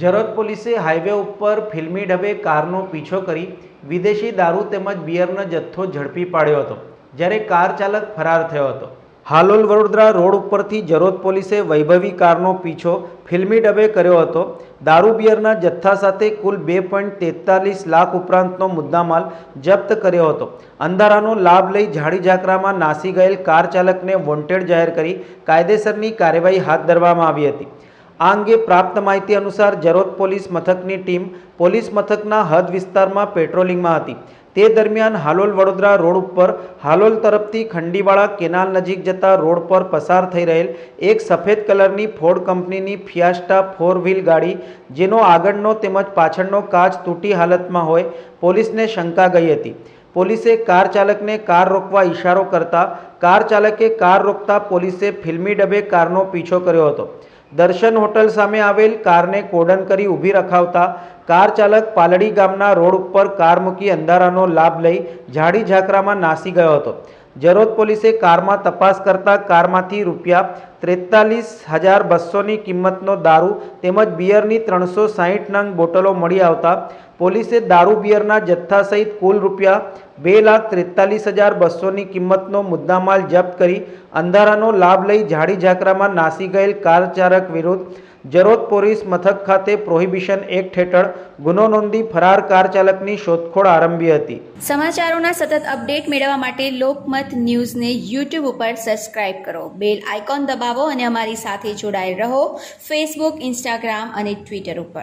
જરોદ પોલીસે હાઈવે ઉપર ફિલ્મી ઢબે કારનો પીછો કરી વિદેશી દારૂ તેમજ બિયરનો જથ્થો ઝડપી પાડ્યો હતો, જ્યારે કાર ચાલક ફરાર થયો હતો. હાલોલ વડોદરા રોડ ઉપરથી જરોદ પોલીસે વૈભવી કારનો પીછો ફિલ્મી ડબે કર્યો હતો. દારૂ બિયરના જથ્થા સાથે કુલ બે પોઈન્ટ તેતાલીસ લાખ ઉપરાંતનો મુદ્દામાલ જપ્ત કર્યો હતો. અંધારાનો લાભ લઈ ઝાડી ઝાકરામાં નાસી ગયેલ કાર ચાલકને વોન્ટેડ જાહેર કરી કાયદેસરની કાર્યવાહી હાથ ધરવામાં આવી હતી. આ અંગે પ્રાપ્ત માહિતી અનુસાર જરોદ પોલીસ મથકની ટીમ પોલીસ મથકના હદ વિસ્તારમાં પેટ્રોલિંગમાં હતી. તે દરમિયાન હાલોલ વડોદરા રોડ ઉપર હાલોલ તરફથી ખંડીવાળા કેનાલ નજીક જતા રોડ પર પસાર થઈ રહેલ એક સફેદ કલરની ફોર્ડ કંપનીની ફિયાસ્ટા ફોર વ્હીલ ગાડી, જેનો આગળનો તેમજ પાછળનો કાચ તૂટી હાલતમાં હોય, પોલીસને શંકા ગઈ હતી. પોલીસે કાર ચાલકને કાર રોકવા ઇશારો કરતા, કાર ચાલકે કાર રોકતા પોલીસે ફિલ્મી ડબે કારનો પીછો કર્યો હતો. દર્શન હોટલ સામે આવેલ કારને કોડન કરી ઊભી રખાવતા કાર ચાલક પાલડી ગામના રોડ ઉપર કાર મૂકી અંધારાનો લાભ લઈ ઝાડી ઝાકરામાં નાસી ગયો હતો. જરોદ પોલીસે કારમાં તપાસ કરતા કારમાંથી રૂપિયા ત્રેતાલીસ હજાર બસોની કિંમતનો દારૂ તેમજ બિયરની ત્રણસો સાહીઠ નંગ બોટલો મળી આવતા પોલીસે દારૂ બિયરના જથ્થા સહિત કુલ રૂપિયા બે લાખ ત્રેતાલીસ હજાર બસોની કિંમતનો મુદ્દામાલ જપ્ત કરી અંધારાનો લાભ લઈ ઝાડી ઝાકરામાં નાસી ગયેલ કાર ચાલક વિરુદ્ધ જરોદ પોલીસ મથક ખાતે પ્રોહિબિશન એક્ટ હેઠળ ગુનો નોંધી ફરાર કાર ચાલકની શોધખોળ આરંભી હતી. સમાચારોના સતત અપડેટ મેળવવા માટે લોકમત ન્યૂઝને યુટ્યુબ ઉપર સબસ્ક્રાઇબ કરો. બેલ આઇકોન દબાવો અને અમારી સાથે જોડાયેલ રહો. ફેસબુક ઇન્સ્ટાગ્રામ અને ટ્વિટર ઉપર.